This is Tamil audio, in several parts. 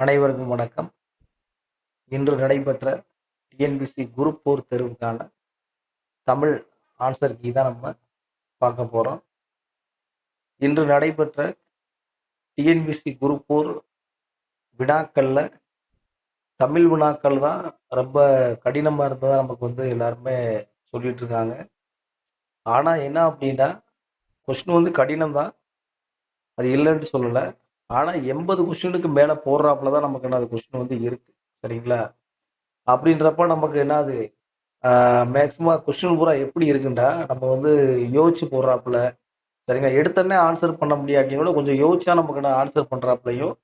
அனைவருக்கும் வணக்கம். இன்று நடைபெற்ற டிஎன்பிசி குரூப் போர் தேர்வுக்கான தமிழ் ஆன்சர் கீ தான் நம்ம பார்க்க போகிறோம் இன்று நடைபெற்ற டிஎன்பிசி குரூப் போர் வினாக்களில் தமிழ் வினாக்கள் தான் ரொம்ப கடினமாக இருந்ததாக நமக்கு வந்து எல்லாருமே சொல்லிட்டு இருக்காங்க. ஆனால் என்ன அப்படின்னா கொஸ்டின் வந்து கடினம் தான் அது இல்லைன்ட்டு சொல்லலை. ஆனால் எண்பது கொஸ்டினுக்கு மேலே போடுறாப்புல தான் நமக்கு என்ன கொஸ்டின் வந்து இருக்கு. சரிங்களா? அப்படின்றப்ப நமக்கு என்னது மேக்ஸிமம் கொஸ்டின் பூரா எப்படி இருக்குண்டா? நம்ம வந்து யோசிச்சு போடுறாப்புல. சரிங்களா? எடுத்தோடனே ஆன்சர் பண்ண முடியாட்டியும் கூட கொஞ்சம் யோசிச்சா நமக்கு என்ன ஆன்சர் பண்ணுறாப்புலையும்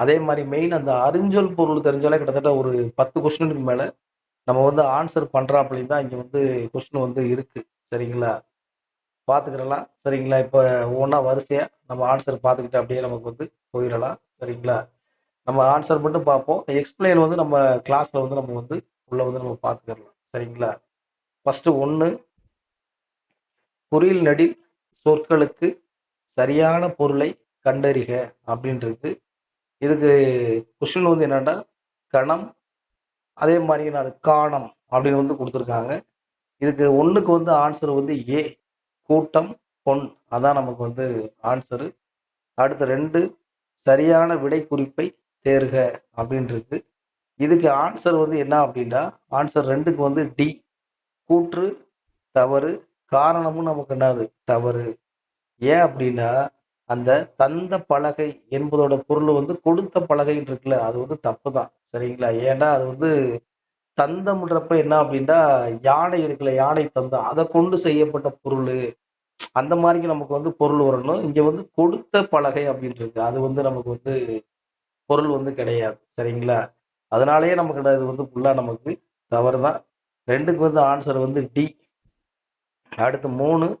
அதே மாதிரி மெயின் அந்த அறிஞ்சொல் பொருள் தெரிஞ்சாலே கிட்டத்தட்ட ஒரு பத்து கொஸ்டினுக்கு மேலே நம்ம வந்து ஆன்சர் பண்ணுறாப்புலையும் தான் இங்கே வந்து கொஸ்டின் வந்து இருக்கு. சரிங்களா? பார்த்துக்கிறலாம் சரிங்களா? இப்போ ஒவ்வொன்றா வரிசையாக நம்ம ஆன்சர் பார்த்துக்கிட்டு அப்படியே நமக்கு வந்து போயிடலாம். சரிங்களா? நம்ம ஆன்சர் மட்டும் பார்ப்போம். எக்ஸ்பிளைன் வந்து நம்ம கிளாஸில் வந்து நம்ம வந்து உள்ளே வந்து நம்ம பார்த்துக்கிடலாம் சரிங்களா? ஃபஸ்ட்டு ஒன்று குறியில் நடி சொற்களுக்கு சரியான பொருளை கண்டறிக அப்படின்றது. இதுக்கு கொஷின் வந்து என்னென்னா கணம் அதே மாதிரி நான் காணம் அப்படின்னு வந்து கொடுத்துருக்காங்க. இதுக்கு ஒன்றுக்கு வந்து ஆன்சர் வந்து ஏ கூட்டம் பொன். அதான் நமக்கு வந்து ஆன்சரு அடுத்த ரெண்டு சரியான விடை குறிப்பை தேர்க அப்படின்றது. இதுக்கு ஆன்சர் வந்து என்ன அப்படின்னா ஆன்சர் ரெண்டுக்கு வந்து டி கூற்று தவறு. காரணமும் நமக்கு என்னது? தவறு. ஏன் அப்படின்னா அந்த தந்த பலகை என்பதோட பொருள் வந்து கொடுத்த பலகைன்னு இருக்குல்ல அது வந்து தப்பு தான் சரிங்களா? ஏன்னா அது வந்து தந்தம்ன்றப்ப என்ன அப்படின்னா யானை இருக்குல்ல யானை தந்தம். அதை கொண்டு செய்யப்பட்ட பொருள். அந்த மாதிரி நமக்கு வந்து பொருள் வரணும். இங்க வந்து கொடுத்த பலகை அப்படின்றது. அது வந்து நமக்கு வந்து பொருள் வந்து கிடையாது. சரிங்களா? அதனாலேயே நமக்கு இது வந்து ஃபுல்லா நமக்கு தவறு தான் ரெண்டுக்கு வந்து ஆன்சர் வந்து டி அடுத்து மூணு.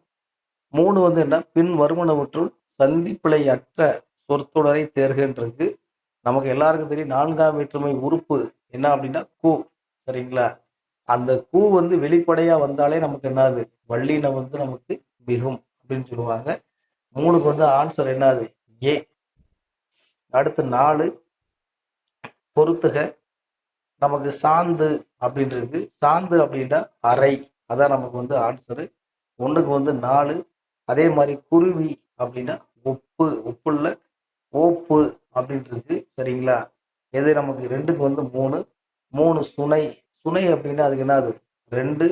மூணு வந்து என்ன? பின் வருமனவற்றுள் சந்திப்பிழை அற்ற சொற்தொடரை தேர்கன்றது. நமக்கு எல்லாருக்கும் தெரியும். நான்காம் வேற்றுமை உறுப்பு என்ன அப்படின்னா கூ. சரிங்களா? அந்த கூ வந்து வெளிப்படையா வந்தாலே நமக்கு என்னது? வள்ளின வந்து நமக்கு மிகும் அப்படின்னு சொல்லுவாங்க. மூணுக்கு வந்து ஆன்சர் என்னது? ஏ. அடுத்து நாலு. பொறுத்துக. நமக்கு சாந்து அப்படின்றது சாந்து அப்படின்னா அறை. அதான் நமக்கு வந்து ஆன்சரு ஒண்ணுக்கு வந்து நாலு. அதே மாதிரி குருவி அப்படின்னா உப்பு. உப்புள்ள ஓப்பு அப்படின்றது சரிங்களா? எது நமக்கு? ரெண்டுக்கு வந்து மூணு. மூணு சுனை. சுனை அப்படின்னா அதுக்கு என்னது? ரெண்டு.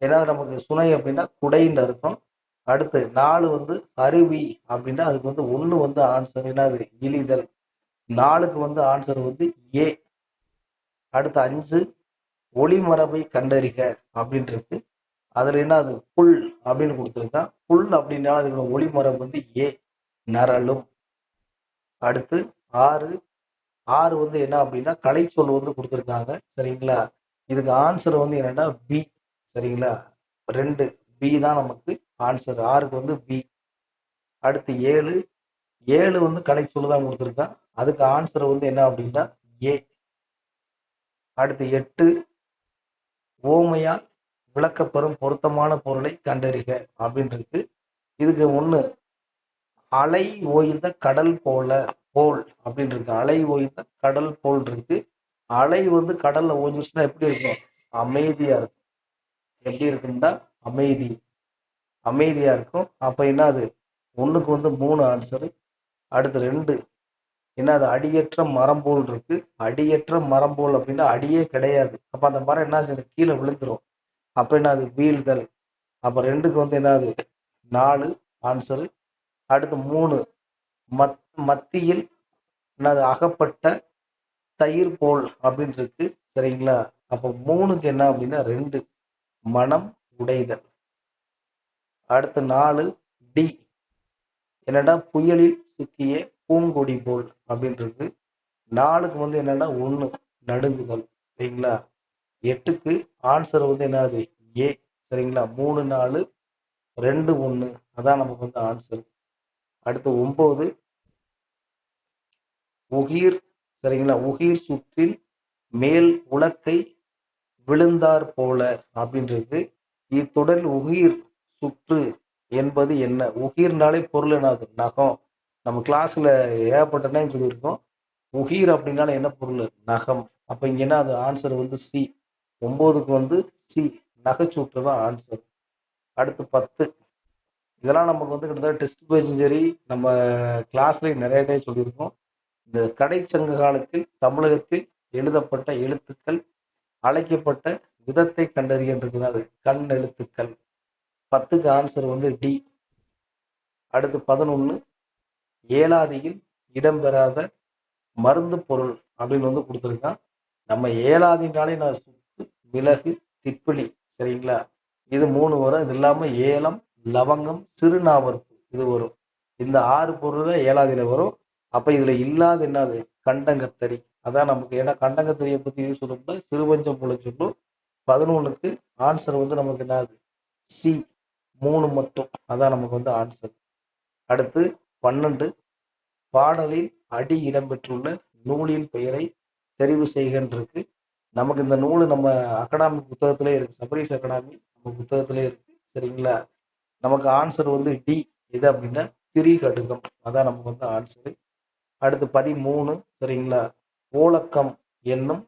ஏன்னா நமக்கு சுனை அப்படின்னா குடைன்னு அர்த்தம். அடுத்து நாலு வந்து அருவி அப்படின்னா அதுக்கு வந்து ஒன்று வந்து ஆன்சர் என்னது? இழிதல். நாலுக்கு வந்து ஆன்சர் வந்து ஏ. அடுத்து அஞ்சு. ஒளிமரபை கண்டறிக அப்படின்றது அதுல என்ன அது புல் அப்படின்னு கொடுத்துருக்கான் புல் அப்படின்னா அதுக்கு ஒளிமரபு வந்து ஏ. நரலும். அடுத்து ஆறு. ஆறு வந்து என்ன அப்படின்னா கலைச்சொல் வந்து கொடுத்துருக்காங்க. சரிங்களா? இதுக்கு ஆன்சர் வந்து என்னன்னா பி சரிங்களா? ரெண்டு பி தான் நமக்கு ஆன்சர் ஆறுக்கு வந்து பி அடுத்து ஏழு. ஏழு வந்து கலைச்சொல் தான் கொடுத்துருக்கான் அதுக்கு ஆன்சர் வந்து என்ன அப்படின்னா ஏ அடுத்து எட்டு ஓமையால் விளக்கப்பெறும் பொருத்தமான பொருளை கண்டறிக அப்படின்றது. இதுக்கு ஒண்ணு அலை ஓய்ந்த கடல் போல. போல் அப்படின்னு இருக்கு. அலை ஓய்ந்த கடல் போல் இருக்கு. அலை வந்து கடல்ல ஓய்ஞ்சிச்சுன்னா எப்படி இருக்கும்? அமைதியா இருக்கும். எப்படி இருக்குன்னா அமைதி. அமைதியா இருக்கும். அப்ப என்ன அது ஒண்ணுக்கு வந்து மூணு ஆன்சரு அடுத்து ரெண்டு. என்ன அது அடியற்ற மரம் போல் இருக்கு. அடியற்ற மரம் போல் அப்படின்னா அடியே கிடையாது. அப்ப அந்த மரம் என்ன செய்யுது? கீழே விழுந்துரும். அப்ப என்ன அது வீழ்தல். அப்ப ரெண்டுக்கு வந்து என்னது? நாலு ஆன்சரு அடுத்து மூணு. மத் மத்தியில் என்னது அகப்பட்ட தயிர் போல் அப்படின்னு இருக்கு சரிங்களா? அப்போ மூணுக்கு என்ன அப்படின்னா ரெண்டு. மனம் உடைதல். அடுத்த நாலு டி. என்னடா புயலில் சிக்கிய பூங்கொடி போல் அப்படின்றது நாலுக்கு வந்து என்னன்னா ஒன்று நடுங்குதல். சரிங்களா? எட்டுக்கு ஆன்சர் வந்து என்னது ஏ. சரிங்களா? மூணு நாலு ரெண்டு ஒன்று அதான் நமக்கு வந்து ஆன்சர் அடுத்து ஒம்பது உகிர் சரிங்களா? உகிர் சுற்றில் மேல் உலக்கை விழுந்தார் போல அப்படின்றது. இத்தொடரில் உகிர் சுற்று என்பது என்ன? உகிர்னாலே பொருள் என்னது? நகம். நம்ம கிளாஸ்ல ஏகப்பட்ட டைம் சொல்லியிருக்கோம். உகிர் அப்படின்னால என்ன பொருள்? நகம். அப்ப இங்க என்ன அது? ஆன்சர் வந்து சி ஒன்பதுக்கு வந்து சி நகைச்சுற்று தான் ஆன்சர் அடுத்து பத்து. இதெல்லாம் நமக்கு வந்து கிட்டத்தட்ட டெஸ்ட் பேஜும் சரி நம்ம கிளாஸ்லேயும் நிறைய டைம் சொல்லியிருக்கோம். இந்த கடை சங்க காலத்தில் தமிழகத்தில் எழுதப்பட்ட எழுத்துக்கள் அழைக்கப்பட்ட விதத்தை கண்டறிகின்றது கண் எழுத்துக்கள். பத்துக்கு ஆன்சர் வந்து டி அடுத்து பதினொன்று ஏலாதியில் இடம்பெறாத மருந்து பொருள் அப்படின்னு வந்து கொடுத்துருக்கான். நம்ம ஏலாதினாலே நான் சுக்கு மிளகு திப்பிலி சரிங்களா? இது மூணு வரும். இது இல்லாமல் ஏலம் லவங்கம் சிறுநாவற்பு இது வரும். இந்த ஆறு பொருள் தான் வரும். அப்ப இதுல இல்லாத என்னது? கண்டங்கத்தறி. அதான் நமக்கு ஏன்னா கண்டங்கத்தரியை பத்தி இது சொல்லணும்னா சிறுபஞ்சம் போல சொல்லும். பதினொன்றுக்கு ஆன்சர் வந்து நமக்கு என்னது? சி மூணு மட்டும். அதான் நமக்கு வந்து ஆன்சர் அடுத்து பன்னெண்டு. பாடலில் அடி இடம்பெற்றுள்ள நூலின் பெயரை தெரிவு செய்கின்றிருக்கு. நமக்கு இந்த நூல் நம்ம அகாடமி புத்தகத்திலே இருக்கு. சபரீஸ் அகாடமி நம்ம புத்தகத்திலே இருக்கு. சரிங்களா? நமக்கு ஆன்சர் வந்து டி. எது அப்படின்னா திரி கடுகம் அதான் நமக்கு வந்து ஆன்சரு அடுத்து பதிமூணு சரிங்களா? ஓலக்கம் என்னும்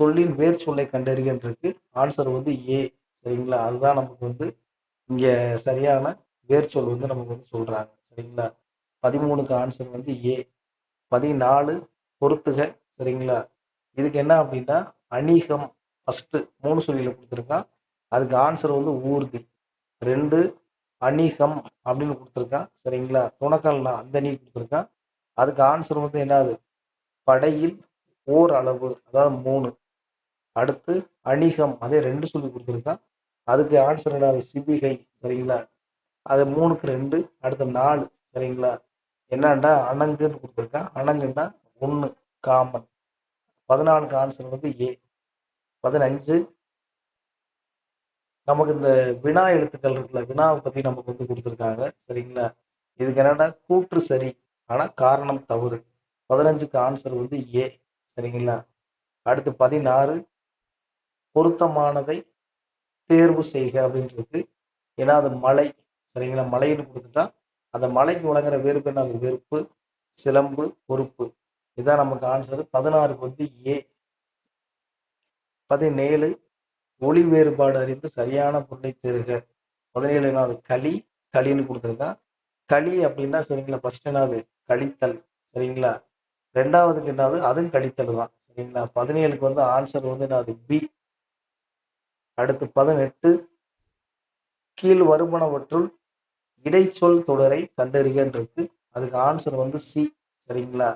சொல்லின் வேர் சொல்லை கண்டறிகின்றிருக்கு. ஆன்சர் வந்து ஏ சரிங்களா? அதுதான் நமக்கு வந்து இங்க சரியான வேர் சொல் வந்து நமக்கு வந்து சொல்றாங்க சரிங்களா? பதிமூணுக்கு ஆன்சர் வந்து ஏ பதினாலு பொறுத்துக சரிங்களா? இதுக்கு என்ன அப்படின்னா அணிகம் ஃபஸ்ட்டு மூணு சொல்லியில் கொடுத்துருக்கான் அதுக்கு ஆன்சர் வந்து ஊர்தி. ரெண்டு அணிகம் அப்படின்னு கொடுத்துருக்கான் சரிங்களா? துணக்கல்னா அந்த அணி கொடுத்துருக்கான் அதுக்கு ஆன்சர் வந்து என்னது? படையில் ஓர் அளவு அதாவது மூணு. அடுத்து அணிகம் அதே ரெண்டு சொல்லி கொடுத்துருக்கா. அதுக்கு ஆன்சர் என்னது? சிபிகை சரிங்களா? அது மூணுக்கு ரெண்டு அடுத்து நாலு சரிங்களா? என்னண்டா அணங்குன்னு கொடுத்துருக்கா. அணங்குன்னா ஒன்று காமன். பதினாலுக்கு ஆன்சர் வந்து ஏ பதினஞ்சு நமக்கு இந்த வினா எழுத்துக்கள் இருக்குல்ல வினாவை பத்தி நமக்கு வந்து கொடுத்துருக்காங்க சரிங்களா? இதுக்கு என்னடா கூற்று சரி. ஆனா காரணம் தவறு. பதினஞ்சுக்கு ஆன்சர் வந்து ஏ சரிங்களா? அடுத்து பதினாறு பொருத்தமானதை தேர்வு செய்க அப்படின்றது. ஏன்னா அது மலை. சரிங்களா? மலைன்னு கொடுத்துட்டா அந்த மலைக்கு வழங்குற வெறுப்பு என்ன? அது வெறுப்பு சிலம்பு பொறுப்பு. இதான் நமக்கு ஆன்சர் பதினாறுக்கு வந்து ஏ பதினேழு ஒளி வேறுபாடு அறிந்து சரியான பொருளை தேர்க. பதினேழு என்னது? களி. களின்னு கொடுத்துருக்கான் களி அப்படின்னா சரிங்களா? ஃபர்ஸ்ட் என்னது? கழித்தல் சரிங்களா? ரெண்டாவதுக்கு என்னது? அதுவும் கழித்தல் தான் சரிங்களா? பதினேழுக்கு வந்து ஆன்சர் வந்து என்னது? பி அடுத்து பதினெட்டு. கீழ் வருமானவற்றுள் இடைச்சொல் தொடரை கண்டறிகின்றது. அதுக்கு ஆன்சர் வந்து சி சரிங்களா?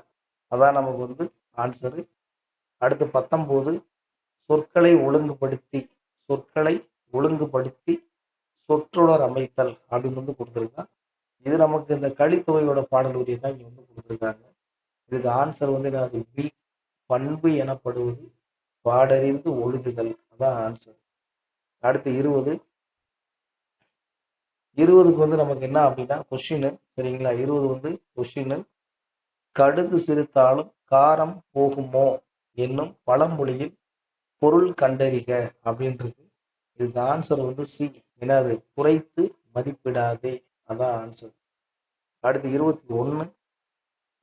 அதான் நமக்கு வந்து ஆன்சரு அடுத்து பத்தொம்போது சொற்களை ஒழுங்குபடுத்தி சொற்களை ஒழுங்குபடுத்தி சொற்றொடர் அமைத்தல் அப்படின்னு வந்து கொடுத்துருக்கான் இது நமக்கு இந்த கலித்தொகையோட பாடல் உரிய தான் இங்க வந்து கொடுத்துருக்காங்க. இதுக்கு ஆன்சர் வந்து அது பி பண்பு எனப்படுவது பாடறிந்து ஒழுகுதல். அதான் ஆன்சர் அடுத்து இருபது. இருபதுக்கு வந்து நமக்கு என்ன அப்படின்னா கொஷின் சரிங்களா? இருபது வந்து கொஷின் கடுகு சிரித்தாலும் காரம் போகுமோ என்னும் பழமொழியில் பொருள் கண்டறிக அப்படின்றது. இதுக்கு ஆன்சர் வந்து சி. என்னது? குறைத்து மதிப்பிடாதே. அதான் ஆன்சர் அடுத்து இருபத்தி ஒன்று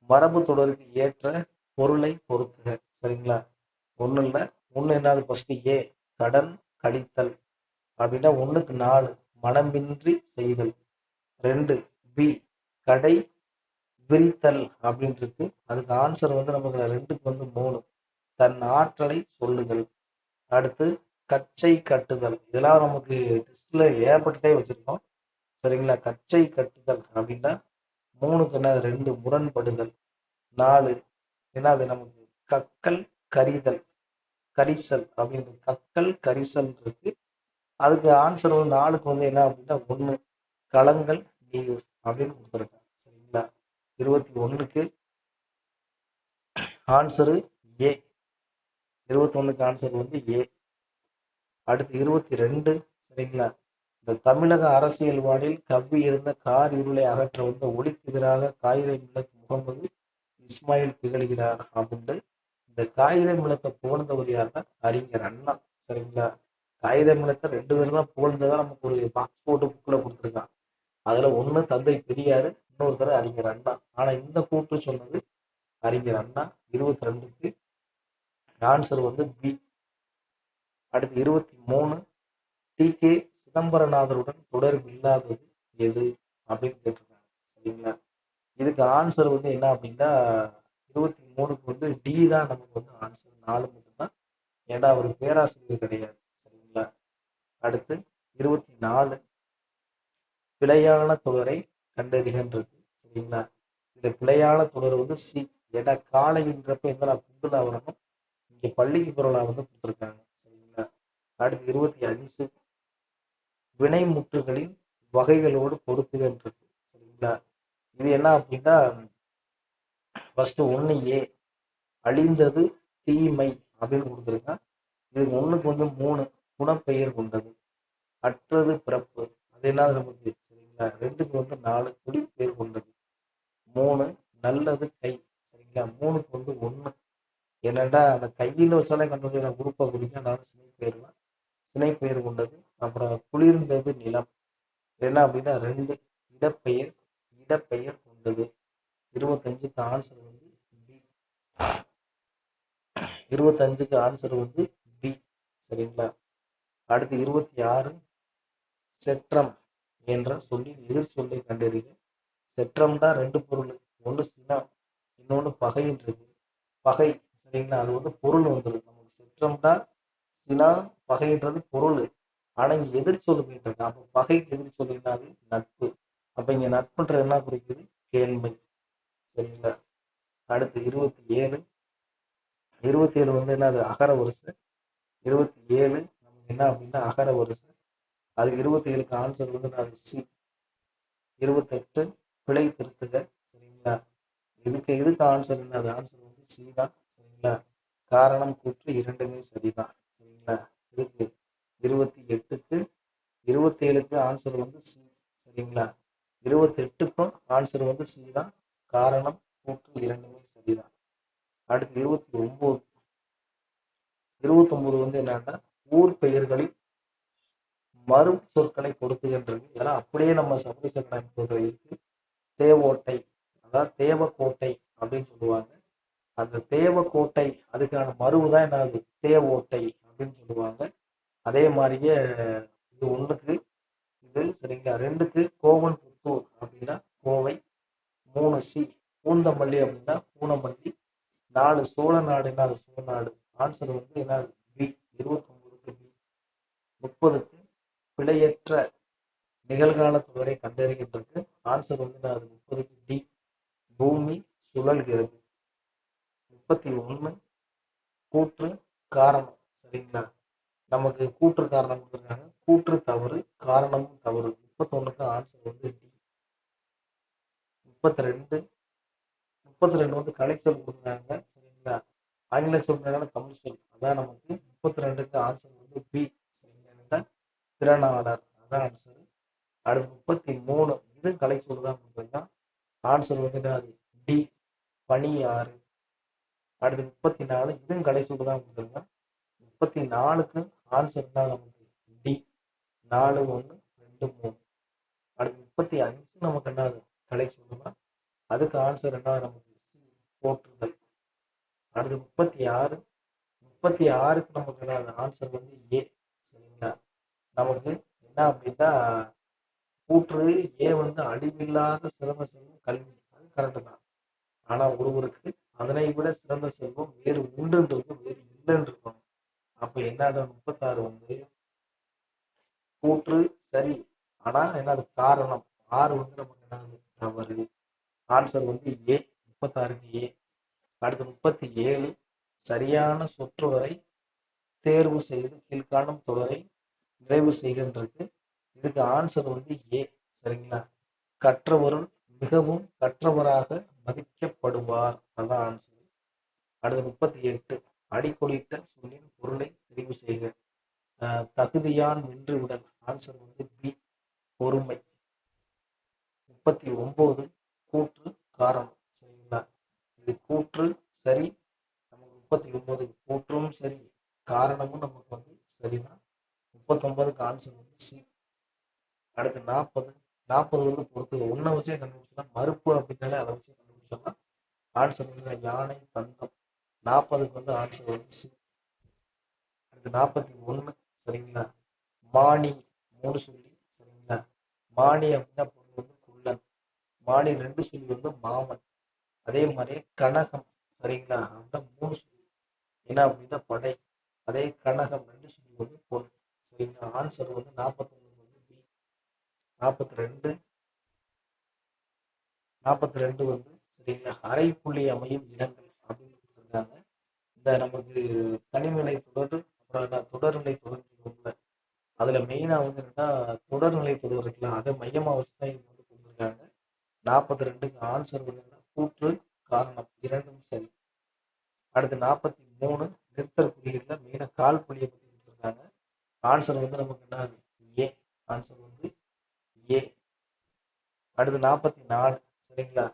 மரபு தொடருக்கு ஏற்ற பொருளை பொறுத்துக. சரிங்களா? ஒன்றும் இல்லை. ஒன்று என்னது ஃபஸ்ட்டு ஏ? கடன் கழித்தல். அப்படின்னா ஒன்றுக்கு நாலு. மனமின்றி செய்தல். ரெண்டு பி கடை விரித்தல் அப்படின்ட்டு அதுக்கு ஆன்சர் வந்து நமக்கு ரெண்டுக்கு வந்து மூணு. தன் ஆற்றலை சொல்லுதல். அடுத்து கச்சை கட்டுதல். இதெல்லாம் நமக்கு டெஸ்ட்ல ஏற்பட்டுட்டே வச்சிருக்கோம். சரிங்களா? கச்சை கட்டுதல் அப்படின்னா மூணுக்கு என்ன? ரெண்டு முரண்படுதல். நாலு என்ன அது நமக்கு கக்கல் கரிதல் கரிசல் அப்படின்னு கக்கல் கரிசல் இருக்கு. அதுக்கு ஆன்சர் வந்து நாலுக்கு வந்து என்ன அப்படின்னா ஒன்று களங்கள் நீர் அப்படின்னு கொடுத்துருக்காங்க. சரிங்களா? இருபத்தி ஒன்றுக்கு ஆன்சரு ஏ. இருபத்தி ஒன்றுக்கு ஆன்சர் வந்து ஏ. அடுத்து இருபத்தி ரெண்டு சரிங்களா? இந்த தமிழக அரசியல் வானில் கவ்வி இருந்த கார் இருளை அகற்ற வந்த ஒளிக்கு எதிராக காகித மிளத் முகமது இஸ்மாயில் திகழ்கிறார். அப்படின்ட்டு இந்த காகித மிளத்தை புகழ்ந்தவர் யாருன்னா அறிஞர் அண்ணா சரிங்களா? காகித மிளத்தை ரெண்டு பேரும் தான் புகழ்ந்ததா நமக்கு ஒரு பாக்ஸ் போட்டு புக்கில் கொடுத்துருக்கான் அதுல ஒண்ணு தந்தை பெரியாரு இன்னொருத்தர் அறிஞர் அண்ணா. ஆனா இந்த கூட்டு சொன்னது அறிஞர் அண்ணா. இருபத்தி ரெண்டுக்கு ஆன்சர் வந்து பி. அடுத்து இருபத்தி மூணு டி. கே. சிதம்பரநாதருடன் தொடர்பு இல்லாதது எது அப்படின்னு கேட்டிருக்காங்க. சரிங்களா? இதுக்கு ஆன்சர் வந்து என்ன அப்படின்னா இருபத்தி மூணுக்கு வந்து டி தான் நமக்கு வந்து ஆன்சர் நாலு மட்டும்தான். ஏன்னா அவர் பேராசிரியர் கிடையாது. சரிங்களா? அடுத்து இருபத்தி நாலு. பிழையான தொடரை கண்டறிகின்றது. சரிங்களா? இந்த பிழையான தொடர் வந்து சி ஏன்னா காலைன்றப்ப எந்த நான் குண்டுலா வரணும்? இங்க பள்ளிக்கு பொருளா வந்து கொடுத்துருக்காங்க. சரிங்களா? அடுத்து இருபத்தி அஞ்சு. வினைமுற்றுகளின் வகைகளோடு பொருத்துகின்றது. சரிங்களா? இது என்ன அப்படின்னா ஃபர்ஸ்ட் ஒன்று ஏ அழிந்தது தீமை அப்படின்னு கொடுத்துருக்கேன் இது ஒன்றுக்கு வந்து மூணு குணப்பெயர் கொண்டது அற்றது பிறப்பு. அது என்ன நமக்கு சரிங்களா? ரெண்டுக்கு வந்து நாலு குடிப்பெயர் கொண்டது. மூணு நல்லது கை. சரிங்களா? மூணுக்கு வந்து ஒன்று என்னடா அந்த கையில் வச்சாலே கண்டுபிடிச்ச உறுப்பை குறிக்கும் நானும் சினை பெயர்லாம் சினை பெயர் கொண்டது அப்புறம் குளிர்ந்தது நிலம். என்ன அப்படின்னா ரெண்டு இடப்பெயர் இடப்பெயர் கொண்டது. இருபத்தஞ்சுக்கு ஆன்சர் வந்து பி இருபத்தஞ்சுக்கு ஆன்சர் வந்து பி சரிங்களா? அடுத்து இருபத்தி ஆறு செற்றம் என்ற சொல்லின் எதிர் சொல்லை கண்டறிக. செற்றம்னா ரெண்டு பொருள். ஒன்று சினம் இன்னொன்று பகைன்றது பகை சரிங்களா? அது வந்து பொருள் வந்துடும். நமக்கு செற்றம்னா சினா பகைன்றது பொருள். ஆனா இங்க எதிர் சொல்லு இருக்கு அப்ப பகைக்கு எதிர் சொல்லு என்னது நட்பு. அப்ப இங்க நட்புன்ற என்ன குறிக்குது? கேள்மை சரிங்களா? அடுத்து இருபத்தி ஏழு இருபத்தி ஏழு வந்து என்னது? அகர வரிசை இருபத்தி ஏழு நமக்கு என்ன அப்படின்னா அகர வரிசை அதுக்கு இருபத்தி ஏழுக்கு ஆன்சர் வந்து நான் சி. இருபத்தெட்டு பிழை திருத்துக. சரிங்களா? இதுக்கு இதுக்கு ஆன்சர் என்ன அது ஆன்சர் வந்து சி தான். சரிங்களா? காரணம் கூற்று இரண்டுமே சரிதான். சரிங்களா? இதுக்கு இருபத்தி எட்டுக்கு இருபத்தி ஏழுக்கு ஆன்சர் வந்து சி சரிங்களா? இருபத்தி எட்டுக்கும் ஆன்சர் வந்து சி தான். காரணம் கூற்று இரண்டுமே சரிதான். அடுத்து இருபத்தி ஒன்பது இருபத்தி ஒன்பது வந்து என்னன்னா ஊர் பெயர்களில் மறு சொற்களை கொடுத்துகின்றது. இதெல்லாம் அப்படியே நம்ம சபரிசன் அமைப்புகள் இருக்கு. தேவோட்டை அதாவது தேவக்கோட்டை அப்படின்னு சொல்லுவாங்க. அந்த தேவக்கோட்டை அதுக்கான மறுவு தான் என்னது தேவோட்டை அப்படின்னு சொல்லுவாங்க. அதே மாதிரியே இது ஒண்ணுக்கு இது சரிங்களா? ரெண்டுக்கு கோவன் புத்தூர் அப்படின்னா கோவை மூணு சி பூந்தமல்லி அப்படின்னா பூனமல்லி நாலு சோழ நாடுன்னா அது சோழநாடு? ஆன்சர் வந்து என்ன பி இருபத்தி ஒன்பதுக்கு பி முப்பதுக்கு பிழையற்ற நிகழ்கால தொடரை கண்டறிகின்றது. ஆன்சர் வந்து அது? முப்பதுக்கு டி பூமி சுழல்கிறது. முப்பத்தி ஒன்று கூற்று காரணம் சரிங்களா? நமக்கு கூற்று காரணம் கொடுத்துருக்காங்க கூற்று தவறு காரணமும் தவறு. முப்பத்தொன்னுக்கு ஆன்சர் வந்து டி முப்பத்தி ரெண்டு முப்பத்தி ரெண்டு வந்து கலைச்சொல் கொடுக்குறாங்க. சரிங்களா? ஆங்கில சொல்றாங்க தமிழ் சொல். அதான் நமக்கு முப்பத்தி ரெண்டுக்கு ஆன்சர் வந்து பி சரிங்களா? திறனாளர். அதான் ஆன்சர் அடுத்து முப்பத்தி மூணு இது கலைச்சொல் தான் கொடுத்துருக்கான் ஆன்சர் வந்து என்னது டி பனியாறு. அடுத்து முப்பத்தி நாலு இதுவும் கலைச்சொல் தான் கொடுத்துருக்கான் முப்பத்தி நாலுக்கு ஆன்சர் தான் நமக்கு டி நாலு ஒன்று ரெண்டு மூணு. அடுத்து முப்பத்தி அஞ்சு நமக்கு என்ன கலை சொல்லணும்னா அதுக்கு ஆன்சர் என்ன நமக்கு சி போற்றுதல் அடுத்து முப்பத்தி ஆறு. முப்பத்தி ஆறுக்கு நமக்கு என்ன ஆன்சர் வந்து ஏ சரிங்களா? நமக்கு என்ன அப்படின்னா கூற்று ஏ வந்து அழிவில்லாத சிறந்த செல்வம் கல்வி. அது கரெக்டு தான். ஆனா ஒருவருக்கு அதனை விட சிறந்த செல்வம் வேறு உண்டுன்றது வேறு இல்லைன்னு இருக்கணும் அப்ப என்னடா முப்பத்தாறு வந்து கூற்று சரி. ஆனா என்னது காரணம்? ஆறு வந்து நமக்கு என்னது தவறு. ஆன்சர் வந்து ஏ முப்பத்தாறுக்கு ஏ அடுத்து முப்பத்தி ஏழு சரியான சொற்றொடரை தேர்வு செய்து கீழ்காணும் தொடரை நிறைவு செய்கின்றது. இதுக்கு ஆன்சர் வந்து ஏ சரிங்களா? கற்றவருள் மிகவும் கற்றவராக மதிக்கப்படுவார். அதான் ஆன்சர் அடுத்து முப்பத்தி எட்டு அடிக்கொடிட்ட சொல்லின் பொருளை தெரிவு செய்க. தகுதியான் வென்று விடல். ஆன்சர் வந்து பி பொறுமை. முப்பத்தி ஒன்பது கூற்று காரணம். சரிங்களா? இது கூற்று சரி. நமக்கு முப்பத்தி ஒன்பது கூற்றும் சரி. காரணமும் நமக்கு வந்து சரிதான். முப்பத்தொன்பதுக்கு ஆன்சர் வந்து சி அடுத்து நாற்பது. நாற்பது வந்து பொறுத்து. ஒன்றை வச்சே கண்டுபிடிச்சலாம் மறுப்பு அப்படின்னாலே அதை வச்சு கண்டுபிடிச்சலாம் ஆன்சர் வந்து யானை தந்தம் நாற்பதுக்கு வந்து ஆன்சர் வந்து சி அடுத்து நாற்பத்தி ஒன்று சரிங்களா? மானி மூணு சொல்லி சரிங்களா? மாணி அப்படின்னா பொருள் வந்து குள்ளன். மானி ரெண்டு சொல்லி வந்து மாமன். அதே மாதிரி கனகம் சரிங்களா? அப்படின்னா மூணு சொல்லி. என்ன அப்படின்னா படை. அதே கனகம் ரெண்டு சொல்லி வந்து பொருள் சரிங்களா? ஆன்சர் வந்து நாற்பத்தி ஒன்று வந்து பி நாற்பத்தி ரெண்டு நாற்பத்தி ரெண்டு வந்து சரிங்களா? அரை புள்ளி அமையும் இடங்கள். இருக்காங்க. இந்த நமக்கு தனிநிலை தொடர் அப்புறம் தொடர்நிலை தொடர் அதுல மெயினா வந்து என்னன்னா தொடர்நிலை தொடர் இருக்குல்ல அதை மையமா வச்சுதான் இது வந்து கொடுத்துருக்காங்க நாற்பத்தி ரெண்டுக்கு ஆன்சர் வந்து என்னன்னா கூற்று காரணம் இரண்டும் சரி. அடுத்து நாற்பத்தி மூணு நிறுத்தல் குறியீடுல மெயினா கால் புள்ளியை பத்தி கொடுத்துருக்காங்க. ஆன்சர் வந்து நமக்கு என்ன ஏ ஆன்சர் வந்து ஏ அடுத்து நாற்பத்தி நாலு சரிங்களா?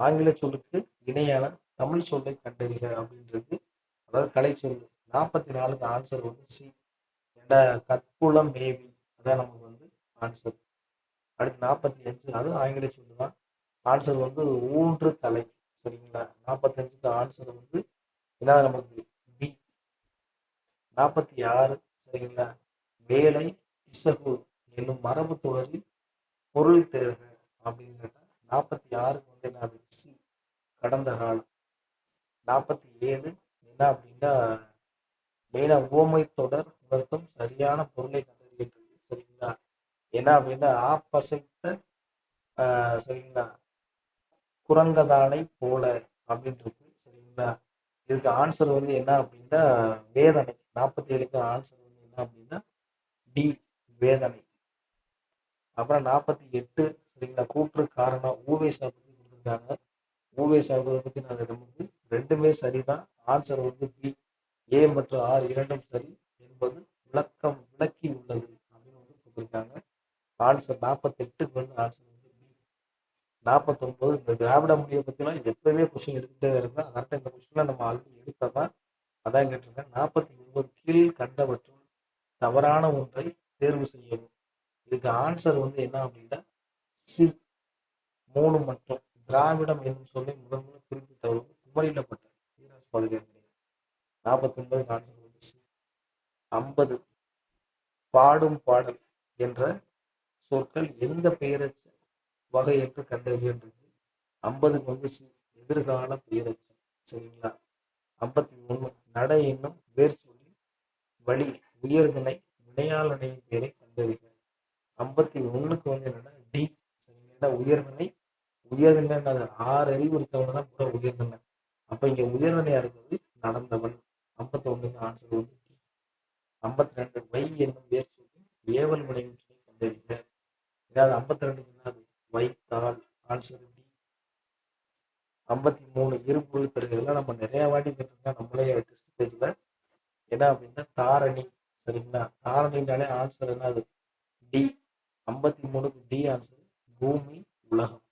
ஆங்கில சொல்லுக்கு இணையான தமிழ் சொல்லை கண்டறிக அப்படின்றது. அதாவது கலை சொல் நாற்பத்தி நாலுக்கு ஆன்சர் வந்து சி ஏண்டா கற்புலம் மேவி? அதான் நமக்கு வந்து ஆன்சர் அடுத்து நாற்பத்தி அஞ்சு அது ஆங்கில சொல்லு தான். ஆன்சர் வந்து ஊன்று தலை. சரிங்களா? நாற்பத்தஞ்சுக்கு ஆன்சர் வந்து என்ன நமக்கு? பி நாற்பத்தி ஆறு சரிங்களா? வேலை இசகு என்னும் மரபு தொடரில் பொருள் தேர்க அப்படின்னு கேட்டால் நாற்பத்தி ஆறுக்கு வந்து என்னது? சி கடந்த காலம். நாற்பத்தி ஏழு என்ன அப்படின்னா மெயினா உவமை தொடர் உணர்த்தும் சரியான பொருளை கண்டறிகின்றது சரிங்களா? என்ன அப்படின்னா ஆப்பசைத்த ஆஹ் சரிங்களா? குரங்கதானை போல அப்படின்றது. சரிங்களா? இதுக்கு ஆன்சர் வந்து என்ன அப்படின்னா வேதனை. நாற்பத்தி ஏழுக்கு ஆன்சர் வந்து என்ன அப்படின்னா டி வேதனை. அப்புறம் நாற்பத்தி எட்டு சரிங்களா? கூற்று காரணம் ஊவேசா பத்தி கொடுத்துருக்காங்க. ஊவேசா பத்தி நான் நமக்கு ரெண்டுமே சரிதான். ஆன்சர் வந்து பி ஏ மற்றும் ஆர் இரண்டும் சரி என்பது விளக்கம் விளக்கி உள்ளது அப்படின்னு வந்து கொடுத்துருக்காங்க ஆன்சர் நாற்பத்தி எட்டுக்கு வந்து ஆன்சர் வந்து பி நாற்பத்தொன்பது இந்த திராவிட மொழியை பற்றிலாம் எப்பவுமே கொஸ்டின் எடுத்துகிட்டே இருந்தால் கரெக்டாக இந்த கொஸ்டின்ல நம்ம ஆல்ரெடி எடுத்ததான் அதான் கேட்டிருக்கேன். நாற்பத்தி ஒன்பது கீழ் கண்டவற்றுள் தவறான ஒன்றை தேர்வு செய்யவும். இதுக்கு ஆன்சர் வந்து என்ன அப்படின்னா சி மூணு மற்றும் திராவிடம் என்னும் சொல்லை முதன் முதல் வந்து குமரியிலப்பட்ட வீராஸ் நாற்பத்தி ஒன்பது நான்கு ஐம்பது பாடும் பாடல் என்ற சொற்கள் எந்த பெயரச்ச வகை என்று கண்டறியன்றது ஐம்பதுக்கு வந்து எதிர்கால பெயரச்சம் சரிங்களா? ஐம்பத்தி ஒண்ணு நட என்னும் வேர் சொல்லி வழி உயர்தினை வினையாளனை பெயரை கண்டறிக. ஐம்பத்தி ஒண்ணுக்கு வந்து என்னன்னா டி. சரிங்களா? உயர்தினை. உயர்தினை ஆறு அறிவு இருக்கவங்க தான் பூரா உயர்தினை. அப்ப இங்க உயர்திணையா இருக்கிறது நடந்தவன். ஐம்பத்தி ஒண்ணுக்கு ஆன்சர் வந்து டி ஐம்பத்தி ரெண்டு வை என்னும் வேர் சொல்லி ஏவல் வினைவினை கண்டறிக ஏதாவது ஐம்பத்தி ரெண்டுக்கு என்னது வைத்தால். ஆன்சர் டி ஐம்பத்தி மூணு இருபொருள் பெருகிறதுல நம்ம நிறைய வாட்டி கேட்டிருக்கோம். நம்மளே டெஸ்ட் பேஜ்ல. என்ன அப்படின்னா தாரணி. சரிங்களா? தாரணினாலே ஆன்சர் என்னது டி ஐம்பத்தி மூணுக்கு டி ஆன்சர் பூமி உலகம்.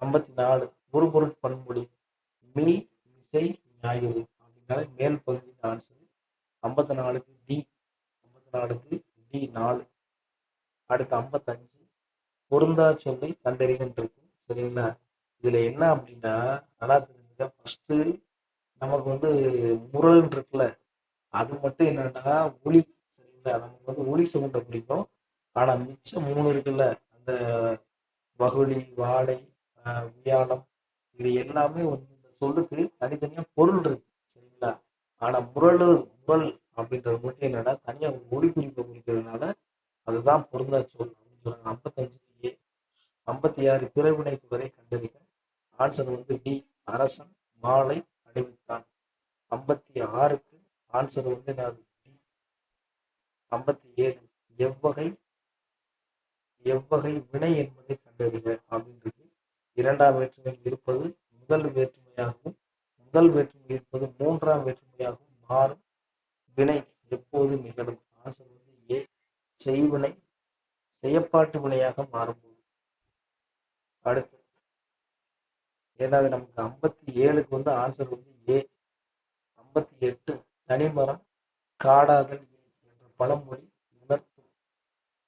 ஐம்பத்தி நாலு ஒரு பொருள் பன்மொழி மீ மிசை ஞாயிறு அப்படின்னால மேல் பகுதியின் ஆன்சர் ஐம்பத்தி நாலுக்கு டி ஐம்பத்தி நாலுக்கு டி நாலு. அடுத்து ஐம்பத்தஞ்சு. பொருந்தா சொல்லை கண்டறிகின்றது. சரிங்களா? இதுல என்ன அப்படின்னா நல்லா தெரிஞ்சுக்க. ஃபர்ஸ்ட் நமக்கு வந்து முரல் இருக்குல்ல அது மட்டும் என்னன்னா ஒளி. சரிங்களா? நமக்கு வந்து ஒளி சவுண்டை பிடிக்கும். ஆனா மிச்சம் மூணு இருக்குல்ல அந்த வகுளி வாழை வியாழம் இது எல்லாமே வந்து சொல்லுக்கு தனித்தனியா பொருள் இருக்கு சரிங்களா? ஆனா முரல் முரல் அப்படின்றது மட்டும் என்னன்னா தனியா மொழி குறிப்பை குறிக்கிறதுனால அதுதான் பொருந்தா சொல் அப்படின்னு சொல்றாங்க. ஐம்பத்தஞ்சுக்கு ஏ ஐம்பத்தி ஆறு பிறவினை துவரை கண்டறிக. ஆன்சர் வந்து டி அரசன் மாலை அணிவித்தான். ஐம்பத்தி ஆறுக்கு ஆன்சர் வந்து என்னது? டி ஐம்பத்தி ஏழு எவ்வகை எவ்வகை வினை என்பதை கண்டறிக அப்படின்றது. இரண்டாம் வேற்றுமை இருப்பது முதல் வேற்றுமை வேற்றுமையாகவும் முதல் வேற்றுமை இருப்பது மூன்றாம் வேற்றுமையாகவும் மாறும். வினை எப்போது நிகழும்? ஆன்சர் வந்து ஏ செய்வினை செய்யப்பாட்டு வினையாக மாறும்போது. அடுத்து ஏதாவது நமக்கு ஐம்பத்தி ஏழுக்கு வந்து ஆன்சர் வந்து ஏ ஐம்பத்தி எட்டு தனிமரம் காடாதல் என்ற பழமொழி உணர்த்தும்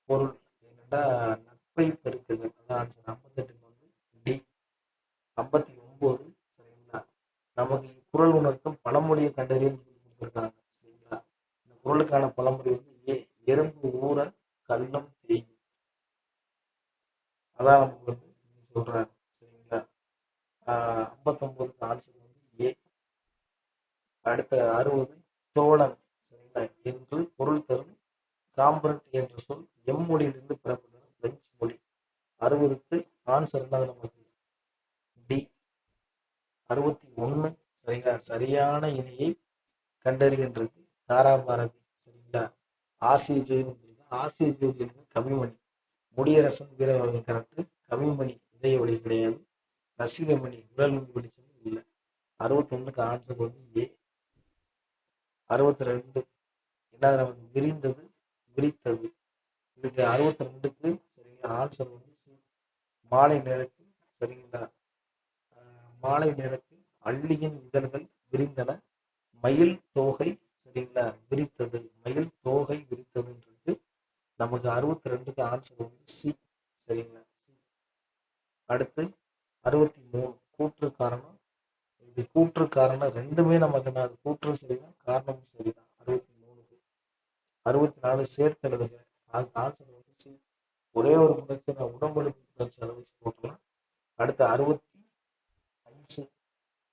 பொருள். என்னடா நட்பை பெருக்குதல் அதான் ஆன்சர் ஐம்பத்தி எட்டுக்கு வந்து டி ஐம்பத்தி ஒன்பது சரிங்களா நமக்கு குரல் உணர்த்தும் பழமொழியை கண்டறியும் கொடுத்துருக்காங்க சரிங்களா? இந்த குரலுக்கான பழமொழி வந்து ஏ எறும்பு ஊற கள்ளம் தேயும் அதான் நமக்கு வந்து சொல்றாரு. சொல்றாங்க சரிங்களா? ஆஹ் ஐம்பத்தொன்பதுக்கு ஆன்சர் வந்து ஏ. அடுத்த அறுபது தோழன் சரிங்களா? என்று பொருள் தரும் காம்பரண்ட் என்ற சொல் எம் மொழியிலிருந்து பெறப்பட்டது பிரெஞ்சு மொழி. அறுபதுக்கு ஆன்சர் என்னது நமக்கு டி அறுபத்தி ஒண்ணு சரிங்களா சரியான இணையை கண்டறிகின்றது. தாராபாரதி சரிங்களா? ஆசிய ஜோதி ஆசிய ஜோதி கவிமணி. முடியரசன் வீரவகை கரெக்ட் கவிமணி இதய வழி கிடையாது. ரசிகமணி உடல் வெளிச்சம் இல்லை. அறுபத்தி ஒண்ணுக்கு ஆன்சர் வந்து ஏ அறுபத்தி ரெண்டு என்ன நமக்கு? விரிந்தது விரித்தது. இதுக்கு அறுபத்தி ரெண்டுக்கு சரிங்களா? ஆன்சர் வந்து சி மாலை நேரத்தில் சரிங்களா? ஆஹ் மாலை நேரத்தில் அள்ளியின் இதழ்கள் விரிந்தன. மயில் தோகை சரிங்களா? விரித்தது. மயில் தோகை விரித்ததுன்றது நமக்கு அறுபத்தி ரெண்டுக்கு ஆன்சர் வந்து சி சரிங்களா? சி அடுத்து அறுபத்தி மூணு கூற்று காரணம். இது கூற்று காரணம் ரெண்டுமே நமக்கு நான் கூற்று சரிதான் காரணமும் சரிதான். அறுபத்தி மூணுக்கு அறுபத்தி நாலு சேர்த்தெழுதுக அதுக்கு ஆன்சர் வந்து சி ஒரே ஒரு புணர்ச்சி நான் உடம்புறுப்பு புணர்ச்சி அளவு வச்சு போட்டுக்கலாம். அடுத்து அறுபத்தி அஞ்சு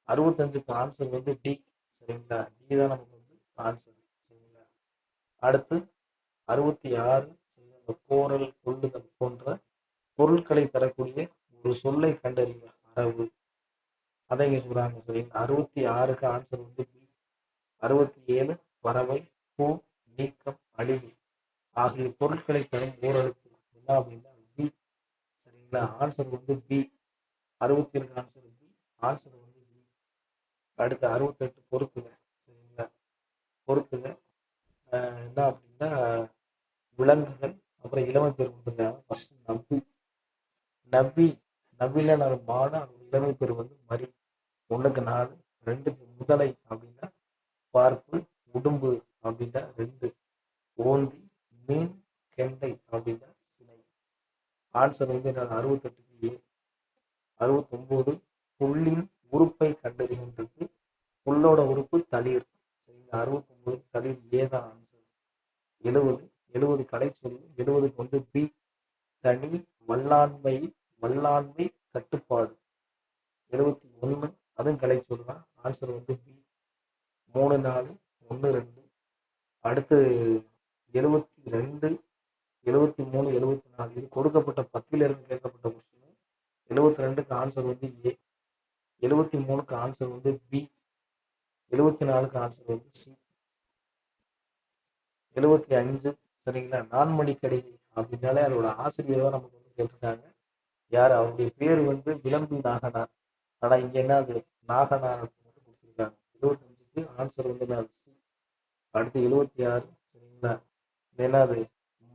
அறுபத்தஞ்சுக்கு ஆன்சர் வந்து டி சரிங்களா? டி தான் நமக்கு வந்து ஆன்சர் சரிங்களா? அடுத்து அறுபத்தி ஆறு இந்த கோரல் கொள்ளுதல் போன்ற பொருட்களை தரக்கூடிய ஒரு சொல்லை கண்டறிய அரவு அதை இங்க சொல்றாங்க. சரிங்களா? அறுபத்தி ஆறுக்கு ஆன்சர் வந்து பி அறுபத்தி ஏழு பறவை பூ நீக்கம் அழிவு ஆகிய பொருட்களை தரும் ஓரழுத்து என்ன அப்படின்னா பி சரிங்களா? ஆன்சர் வந்து பி அறுபத்தி ஏழுக்கு ஆன்சர் பி ஆன்சர் வந்து அடுத்து அறுபத்தெட்டு பொறுத்துங்க சரிங்களா? பொறுத்துங்க என்ன அப்படின்னா விலங்குகள் அப்புறம் இளமை பேர் கொடுத்துருக்காங்க ஃபர்ஸ்ட் நம்பி. நபி நபில நான் மாடு அது இளமை பேர் வந்து மரி ஒண்ணுக்கு நாலு ரெண்டுக்கு முதலை அப்படின்னா பார்ப்பு உடும்பு அப்படின்னா ரெண்டு. ஓந்தி மீன் கெண்டை அப்படின்னா சினை. ஆன்சர் வந்து நான் அறுபத்தெட்டுக்கு ஏ. அறுபத்தொம்போது புள்ளின் உறுப்பை கண்டறிகின்றது. உள்ளோட உறுப்பு தளிர் சரிங்களா? அறுபத்தொன்பது தளிர் ஏ தான் ஆன்சர் எழுபது எழுபது கடை சொல்லு எழுபதுக்கு வந்து பி தனி வல்லாண்மை வல்லாண்மை கட்டுப்பாடு. எழுபத்தி ஒன்று அதுவும் கடை சொல்லுதான் ஆன்சர் வந்து பி மூணு நாலு ஒன்று ரெண்டு. அடுத்து எழுபத்தி ரெண்டு எழுபத்தி மூணு எழுபத்தி நாலு. இது கொடுக்கப்பட்ட பத்தில இருந்து கேட்கப்பட்ட கொஸ்டின் எழுபத்தி ரெண்டுக்கு ஆன்சர் வந்து ஏ எழுபத்தி மூணுக்கு ஆன்சர் வந்து பி எழுபத்தி நாலுக்கு ஆன்சர் வந்து சி எழுபத்தி அஞ்சு சரிங்களா? நான்மணி கடிகை அப்படின்னாலே அதோட ஆசிரியர் தான் நமக்கு வந்து கேட்டிருக்காங்க. யார்? அவருடைய பேர் வந்து விளம்பி நாகனார். ஆனா இங்க என்ன அது? நாகனார் அப்படின்னு வந்து கொடுத்துருக்காங்க. எழுபத்தஞ்சுக்கு ஆன்சர் வந்து என்ன சி அடுத்து எழுபத்தி ஆறு சரிங்களா? என்ன அது?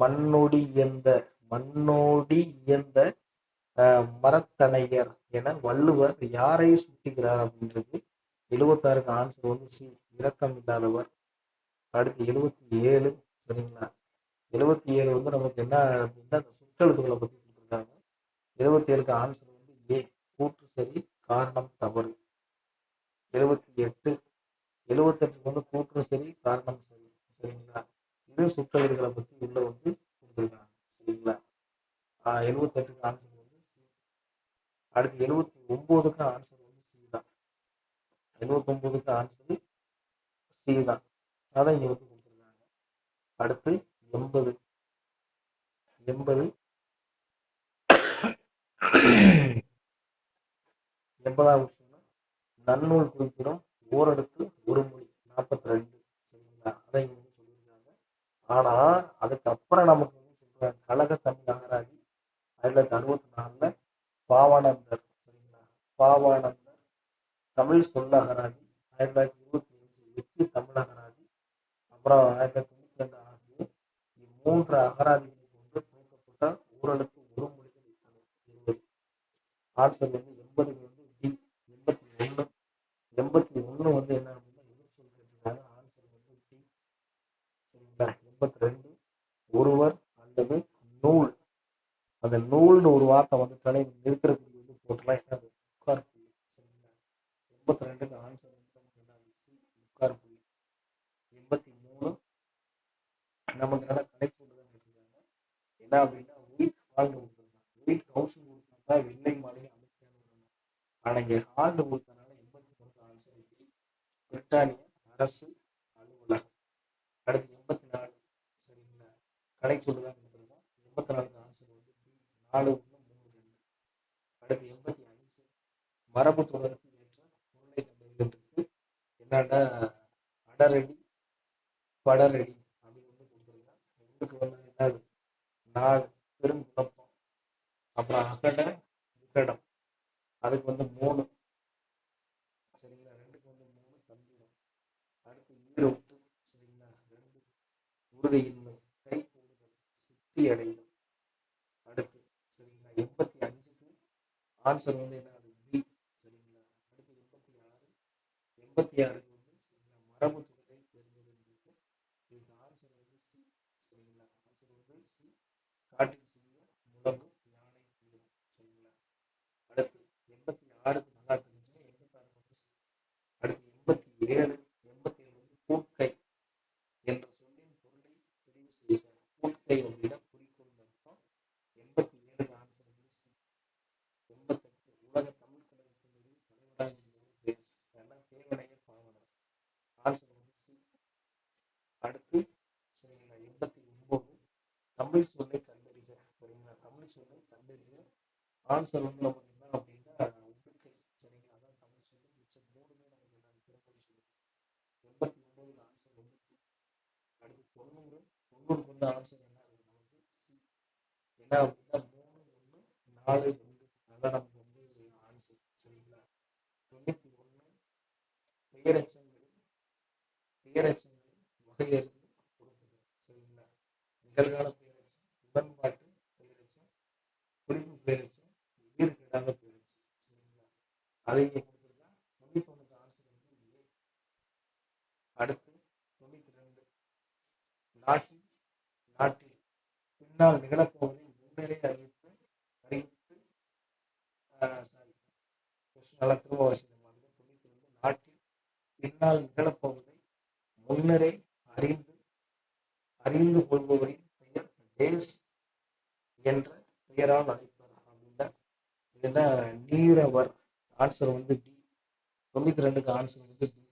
மண்ணோடி இயந்த மண்ணோடி இயந்த மரத்தனையர் என வள்ளுவர் யாரை சுட்டுகிறார் அப்படின்றது எழுபத்தாறுக்கு ஆன்சர் வந்து சி. இரக்கம் இல்லாதவர். அடுத்து எழுபத்தி ஏழு சரிங்களா? எழுபத்தி ஏழு வந்து நமக்கு என்ன அப்படின்னா அந்த சுற்றெழுத்துக்களை பத்தி கொடுத்துருக்காங்க. எழுபத்தி ஏழுக்கு ஆன்சர் வந்து ஏ. கூற்று சரி காரணம் தவறு. எழுபத்தி எட்டு எழுபத்தெட்டுக்கு வந்து கூற்று சரி காரணம் சரி சரிங்களா? இது சுற்றெழுத்துக்களை பத்தி உள்ள வந்து கொடுத்துருக்காங்க சரிங்களா? ஆஹ் எழுபத்தெட்டுக்கு ஆன்சர் அடுத்து எழுபத்தி ஒன்பதுக்கு ஆன்சர் வந்து சி தான். எழுபத்தி ஒன்பதுக்கு ஆன்சர் சி தான். அதான் இங்க வந்து கொடுத்துருக்காங்க. அடுத்து எண்பது. எண்பது. எண்பதாவது விஷயம் நன்னூல் குறிப்பிடும் ஓரடுத்து ஒரு மொழி நாற்பத்தி ரெண்டு சரிங்களா? அதை இங்க வந்து சொல்லியிருக்காங்க. ஆனா அதுக்கப்புறம் நமக்கு வந்து சொல்றாங்க கழக தமிழ் ஆராய்ச்சி ஆயிரத்தி தொள்ளாயிரத்தி அறுபத்தி நாலுல பாவானந்தர் சரிங்களா பாவானந்தர் தமிழ் சொல்லகராதி ஆயிரத்தி தொள்ளாயிரத்தி இருபத்தி அஞ்சு வெற்றி தமிழ் அகராதி அப்புறம் ஆயிரத்தி தொள்ளாயிரத்தி தொண்ணூத்தி ரெண்டு ஆகிய இம்மூன்று அகராதிகளை கொண்டு துவக்கப்பட்ட ஊரலுக்கு ஒரு மொழிகள் இருபது ஆன்சர் வந்து டி எண்பத்தி ஒண்ணு எண்பத்தி ஒண்ணு வந்து என்ன அப்படின்னா எதிர் சொல் கேட்டிருக்காங்க ஆன்சர் வந்து டி சரிங்களா எண்பத்தி ரெண்டு ஒருவர் அல்லது நூல் அந்த நூல்னு ஒரு வார்த்தை வந்துட்டாலே நிறுத்தக்கூடிய வந்து போட்டுலாம் என்னது உட்கார் புள்ளி சரிங்களா ஆன்சர் வந்து நமக்கு என்ன சி முக்கார் புள்ளி எண்பத்தி மூணு நமக்கு என்ன கனெக்ட் சொல்லுதான் கேட்டிருக்காங்க என்ன அப்படின்னா ஒயிட் ஹால்னு கொடுத்துருக்காங்க ஒயிட் ஹவுஸ் கொடுத்தா வெள்ளை மாலை அமைக்கான்னு ஆனா இங்க ஹால்னு கொடுத்தனால எண்பத்தி மூணுக்கு ஆன்சர் பி பிரிட்டானிய அரசு அலுவலகம் அடுத்து எண்பத்தி நாலு சரிங்களா கணக்கு சொல்லுதான் கொடுத்துருக்கோம் எண்பத்தி நாலுக்கு ஆன்சர் வந்து பி நாலு ஒன்று மூணு ரெண்டு அடுத்து எண்பத்தி அஞ்சு மரபு தொடருக்கு ஏற்ற பொருளை கண்டறிவதற்கு என்னன்னா அடரடி படரடி அப்படின்னு வந்து கொடுத்துருக்காங்க. உங்களுக்கு வந்து என்னது நாலு பெரும் குழப்பம். அப்புறம் அகட விகடம். அதுக்கு வந்து மூணு. சரிங்களா? ரெண்டுக்கு வந்து மூணு தந்திரம். அடுத்து ஈரோட்டு சரிங்களா? ரெண்டு உறுதியின்மை. கை கூடுதல் சித்தி அடைதல். அடுத்து சரிங்களா? எண்பத்தி ஆன்சர் வந்து என்ன? அது பி சரிங்களா? அடுத்து எண்பத்தி ஆறு. எண்பத்தி ஆறுக்கு வந்து சரிங்களா? மரபு தொகை தேர்ந்தெடுக்கிறது இதுக்கு ஆன்சர் வந்து சி சரிங்களா? ஆன்சர் வந்து சி காட்டில் சிறிய முழங்கு யானை வீரம் சரிங்களா? அடுத்து எண்பத்தி ஆறுக்கு நல்லா தெரிஞ்சா எண்பத்தி ஆறு வந்து அடுத்து எண்பத்தி ஏழு எண்பத்தி ஏழு வந்து கூட்கை என்ற சொல்லின் பொருளை தெரிவு செய்க கூட்கை அப்படின்னா குறிக்கோள் அர்த்தம் எண்பத்தி ஏழுக்கு ஆன்சர் வந்து சி எண்பத்தெட்டு உலக தமிழ் கழகத்தினுடைய தலைவராக இருந்தவர் தேஸ் அதெல்லாம் தேவனைய பாவனர் ஆன்சர் வந்து சி அடுத்து சரிங்களா எண்பத்தி ஒன்பது தமிழ் சொல்லை கண்டறிக சரிங்களா தமிழ் சொல்லை கண்டறிக ஆன்சர் வந்து நமக்கு என்ன அப்படின்னா உடுக்கை சரிங்களா அதான் தமிழ் சொல்லு மிச்சம் மூணுமே நமக்கு என்ன பிறமொழி சொல்லு எண்பத்தி ஒன்பதுக்கு ஆன்சர் வந்து B. அடுத்து தொண்ணூறு தொண்ணூறுக்கு வந்து ஆன்சர் என்ன இருக்கு நமக்கு சி என்ன அப்படின்னா மூணு ஒன்று நாலு ரெண்டு அதான் நமக்கு வந்து ஆன்சர் சரிங்களா தொண்ணூத்தி ஒன்று பெயரச்சங்களில் பெயரச்சங்களில் வகையறிந்து கொடுக்குது சரிங்களா நிகழ்கால பெயரச்சம் உடன்பாட்டு பெயரச்சம் குறிப்பு பெயரச்சம் எதிர்கிடாத பெயரச்சம் சரிங்களா அதை இங்கே கொடுத்துருக்கா தொண்ணூத்தி ஒண்ணுக்கு ஆன்சர் வந்து ஏ அடுத்து தொண்ணூத்தி ரெண்டு. நாட்டில் நாட்டில் பின்னால் நிகழப்போவதை முன்னரே அறிவித்து அறிவித்து சாரி நல்லா திரும்ப தொண்ணூத்தி ரெண்டு. நாட்டில் பின்னால் நிகழப்போவதை முன்னரே அறிந்து அறிந்து கொள்பவரின் பெயர் தேஸ் என்ற பெயரால் அழைப்பார் அப்படின்னா இதுனா நீரவர். ஆன்சர் வந்து டி தொண்ணூத்தி ரெண்டுக்கு ஆன்சர் வந்து டி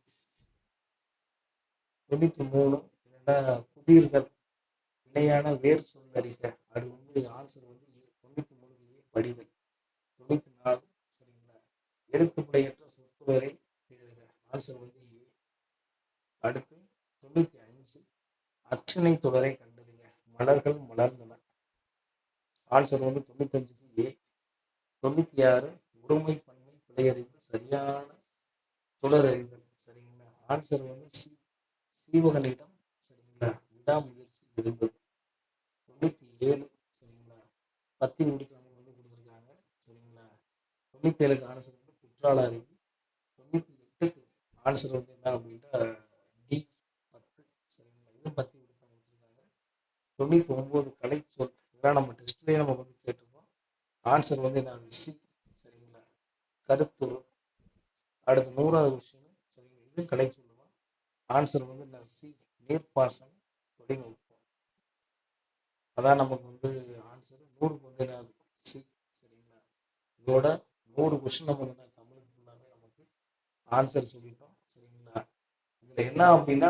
தொண்ணூத்தி மூணு என்னன்னா குதிர்தல் இணையான வேர் சொல்லறிக அது வந்து ஆன்சர் வந்து ஏ தொண்ணூத்தி மூணு ஏ படிவை தொண்ணூத்தி நாலு சரிங்களா? எழுத்துப்படையற்ற சொற்துவரை தேர்க ஆன்சர் வந்து ஏ. அடுத்து தொண்ணூத்தி அஞ்சு அச்சனை தொடரை கண்டறிங்க மலர்கள் மலர்ந்தன. ஆன்சர் வந்து தொண்ணூத்தி அஞ்சுக்கு ஏ. தொண்ணூத்தி ஆறு உரிமை பன்மை பிழையறிவு சரியான தொடர் அறிவு சரிங்களா? ஆன்சர் வந்து சி. சீவகனிடம் சரிங்களா? விடாமுயற்சி இருந்தது தொண்ணூத்தி ஏழு சரிங்களா? பத்தி முடிக்காம வந்து கொடுத்துருக்காங்க சரிங்களா? தொண்ணூத்தி ஏழுக்கு ஆன்சர் வந்து குற்றால அறிவு தொண்ணூத்தி எட்டுக்கு ஆன்சர் வந்து என்ன அப்படின்னா டி பத்து சரிங்களா? இது பத்தி கொடுத்தா கொடுத்துருக்காங்க. தொண்ணூத்தி ஒன்பது கலை சொல் இதெல்லாம் நம்ம டெஸ்ட்லயே நம்ம வந்து கேட்டிருக்கோம். ஆன்சர் வந்து என்ன சி சரிங்களா? கருத்துரு. அடுத்து நூறாவது விஷயம் சரிங்களா? இது கலை ஆன்சர் வந்து என்ன சி நீர்ப்பாசன தொழில்நுட்பம். அதான் நமக்கு வந்து ஆன்சர் நூறுக்கு வந்து என்ன சி சரிங்களா? இதோட நூறு கொஸ்டின் நமக்கு என்ன தமிழுக்கு ஃபுல்லாகவே நமக்கு ஆன்சர் சொல்லிட்டோம் சரிங்களா? இதுல என்ன அப்படின்னா